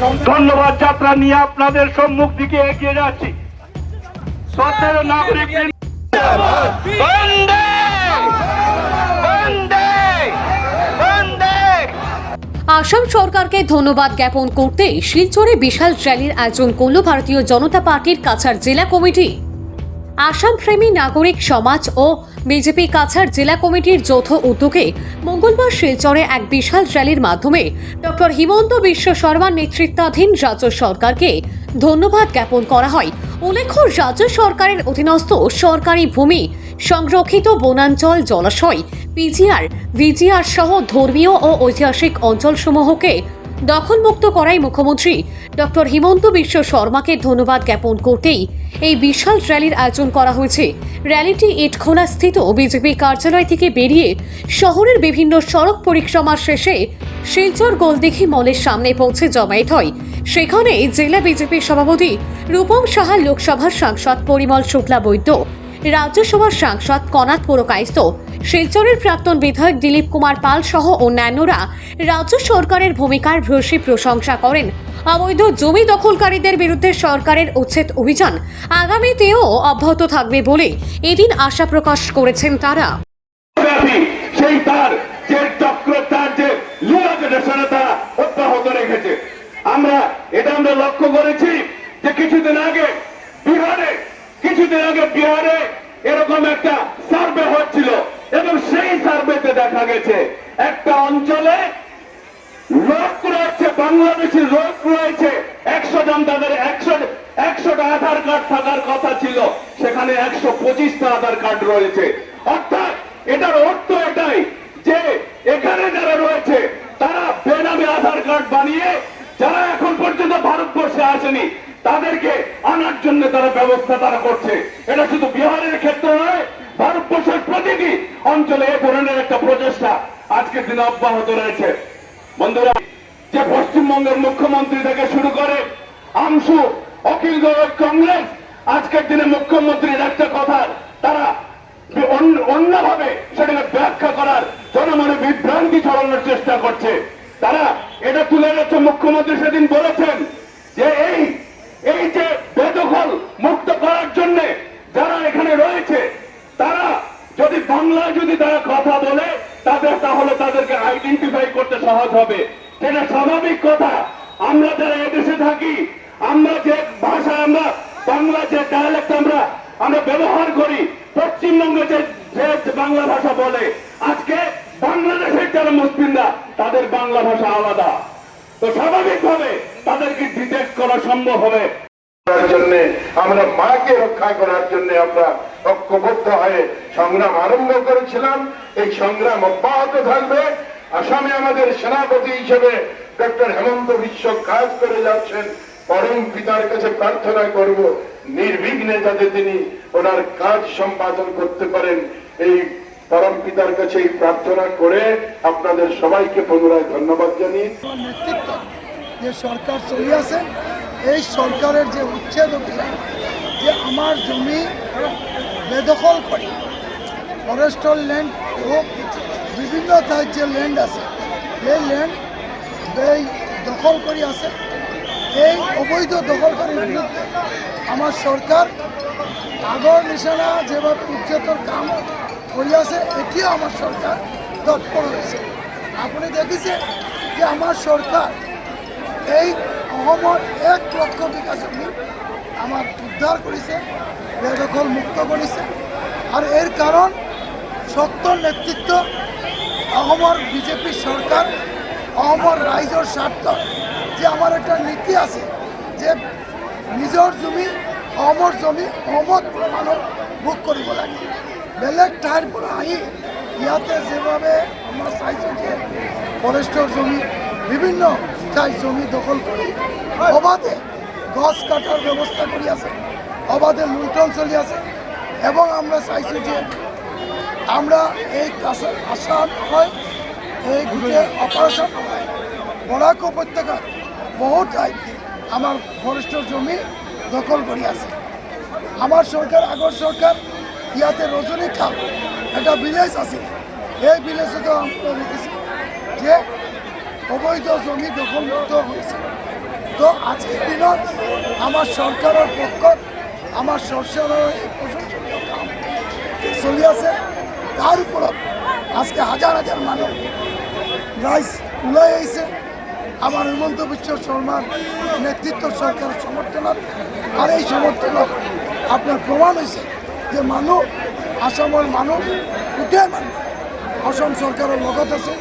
ধন্যবাদ যাত্রা নিয়ে আপনাদের সম্মুখ দিকে এগিয়ে যাচ্ছি। শ্রদ্ধেয় নাগরিক বন্দে! বন্দে! বন্দে! আসাম সরকারকে ধন্যবাদ জ্ঞাপন করতে শিলচরে বিশাল র্যালির আয়োজন করল ভারতীয় জনতা পার্টির কাছাড় জেলা কমিটি। আসাম প্রেমী নাগরিক সমাজ ও বিজেপি কাছাড় জেলা কমিটির যৌথ উদ্যোগে মঙ্গলবার শিলচরে এক বিশাল র্যালির মাধ্যমে ডক্টর হিমন্ত বিশ্ব শর্মার নেতৃত্বাধীন রাজ্য সরকারকে ধন্যবাদ জ্ঞাপন করা হয়। উল্লেখ্য, রাজ্য সরকারের অধীনস্থ সরকারি ভূমি সংরক্ষিত বনাঞ্চল জলাশয়, পিজিআর, ভিজিআর সহ ধর্মীয় ও ঐতিহাসিক অঞ্চলসমূহকে দখলমুক্ত করায় মুখ্যমন্ত্রী। ডক্টর হিমন্ত বিশ্ব শর্মাকে ধন্যবাদ জ্ঞাপন করতেই এই বিশাল র্যালির আয়োজন করা হয়েছে। র্যালিটি ইটখোলা স্থিত বিজেপি কার্যালয় থেকে বেরিয়ে শহরের বিভিন্ন সড়ক পরিক্রমা শেষে শিলচর গোলদিঘি মলের সামনে পৌঁছে জমায়েত হয়। সেখানে জেলা বিজেপি সভাপতি রূপম সাহা লোকসভার সাংসদ পরিমল শুক্লা বৈদ্য রাজ্যসভার সাংসদ কনাথ পুরকায়স্থ, শিলচরের প্রাক্তন বিধায়ক দিলীপ কুমার পাল সহ অন্যান্যরা রাজ্য সরকারের ভূমিকার ভূয়সী প্রশংসা করেন। অবৈধ জমি দখলকারীদের বিরুদ্ধে সরকারের উচ্ছেদ অভিযান। আগামীতেও অব্যাহত থাকবে বলে এদিন আশা প্রকাশ করেছেন তারা। আমরা, এটা আমরা লক্ষ্য করেছি যে কিছুদিন আগে কিছুদিন আগে বিহারে এরকম একটা সার্ভে হচ্ছিল এবং সেই সার্ভেতে দেখা গেছে, একটা অঞ্চলে লোক রয়েছে, বাংলাদেশি লোক রয়েছে, একশো জন তাদের একশো, একশোটা আধার কার্ড থাকার কথা ছিল, সেখানে একশো পঁচিশটা আধার কার্ড রয়েছে। অর্থাৎ এটার অর্থ এটাই যে এখানে যারা রয়েছে, তারা বেনামে আধার কার্ড বানিয়ে, যারা এখন পর্যন্ত ভারতবর্ষে আসেনি তাদেরকে আনার জন্য তারা ব্যবস্থা তারা করছে। এটা শুধু বিহারের ক্ষেত্রে নয়, ভারতবর্ষের প্রতিটি অঞ্চলে এ ধরনের একটা প্রচেষ্টা আজকের দিনে অব্যাহত রয়েছে। বন্ধুরা, যে পশ্চিমবঙ্গের মুখ্যমন্ত্রী থেকে শুরু করে আমসু, অখিল গগৈ কংগ্রেস, আজকের দিনে মুখ্যমন্ত্রীর একটা কথা তারা অন্য- অন্যভাবে সেটাকে ব্যাখ্যা করার জনমনে বিভ্রান্তি ছড়ানোর চেষ্টা করছে। তারা এটা তুলে যাচ্ছে মুখ্যমন্ত্রী সেদিন বলেছেন যে এই এই যে বেদখল মুক্ত করার জন্য যারা এখানে রয়েছে, তারা যদি বাংলায় যদি তারা কথা বলে, তাদের তাহলে তাদেরকে আইডেন্টিফাই করতে সহজ হবে। সেটা স্বাভাবিক কথা। আমরা যারা এদেশে থাকি, আমরা যে ভাষা, আমরা বাংলা যে ডায়ালেক্ট আমরা আমরা ব্যবহার করি, পশ্চিমবঙ্গে যে বাংলা ভাষা বলে, আজকে বাংলাদেশের যারা মুসলিমরা, তাদের বাংলা ভাষা আলাদা। তো স্বাভাবিকভাবে তাদেরকে ডিটেক্ট করা সম্ভব হবে। আমরা মাকে রক্ষা করার জন্য আমরা ঐক্যবদ্ধ হয়ে সংগ্রাম আরম্ভ করেছিলাম। এই সংগ্রাম অব্যাহত থাকবে। আসামে আমাদের সেনাপতি হিসেবে ডক্টর হেমন্ত বিশ্ব কাজ করে যাচ্ছেন। পরম পিতার কাছে প্রার্থনা করব, নির্বিঘ্নে যাতে তিনি ওনার কাজ সম্পাদন করতে পারেন। এই পরম পিতার কাছে এই প্রার্থনা করে আপনাদের সবাইকে পুনরায় ধন্যবাদ জানিয়ে যে সরকার চলি আছে এই সরকারের যে উচ্ছেদ অভিযান, যে আমার জমি বেদখল করে ফরেস্টর ল্যান্ড হোক বিভিন্ন ঠাইত যে ল্যান্ড আছে, এই ল্যান্ড এই দখল করে আছে। এই অবৈধ দখলকারীর বিরুদ্ধে আমার সরকার আগৰ নিচিনা যেভাবে উচ্ছেদৰ কাম কৰি আছে এতিয়াও আমাৰ চৰকাৰ তৎপৰ হৈছে আপুনি দেখিছে যে আমাৰ চৰকাৰ এই অসমৰ এক লক্ষ বিঘা জমি আমাৰ উদ্ধাৰ কৰিছে, বেদখল মুক্ত কৰিছে। আৰু এর কাৰণ সত্তৰ নেতৃত্ব অসমৰ বিজেপি চৰকাৰ, অসমৰ ৰাইজৰ স্বাৰ্থত যে আমাৰ এটা নীতি আছে যে নিজৰ জমি, অসমৰ জমি, অসমত মানুহ ভোগ কৰিব লাগে। বেলেগ ঠাইৰ পৰা আহি ইয়াতে যেভাবে আমরা চাইছোঁ যে ফৰেষ্টৰ জমি, বিভিন্ন ঠাইত জমি দখল কৰি অবাধে গছ কাটার ব্যৱস্থা কৰি আছে অবাধে লুণ্ঠন চলি আছে এবং আমরা চাইছোঁ যে আমরা এই কাছা আসাম হয় এই গোটেই অপারেশন হয় বরাক উপত্যকাত বহু ঠাইত আমার ফরেস্টর জমি দখল কৰি আছে। আমার সরকার আগর সরকার ইয়াতে রজনী খাল একটা ভিলেজ আছিল। এই ভিলেজতো আমরা দেখেছি যে অবৈধ জমি দখলমুক্ত হয়েছে। তো আজকের দিনত আমার সরকারের পক্ষ, আমার সরকারের প্রশংসনীয় কাম চলি আছে, তার উপৰত আজকে হাজার হাজার মানুষ রাইজ ওলাই আহিছে আমার হিমন্ত বিশ্ব শর্মার নেতৃত্ব সরকারের সমর্থনত, আর এই সমর্থনত আপনার প্রমাণ হয়েছে যে মানুহ আসামৰ মানুহ গোটেই মানুহ অসম চৰকাৰৰ লগত আছে।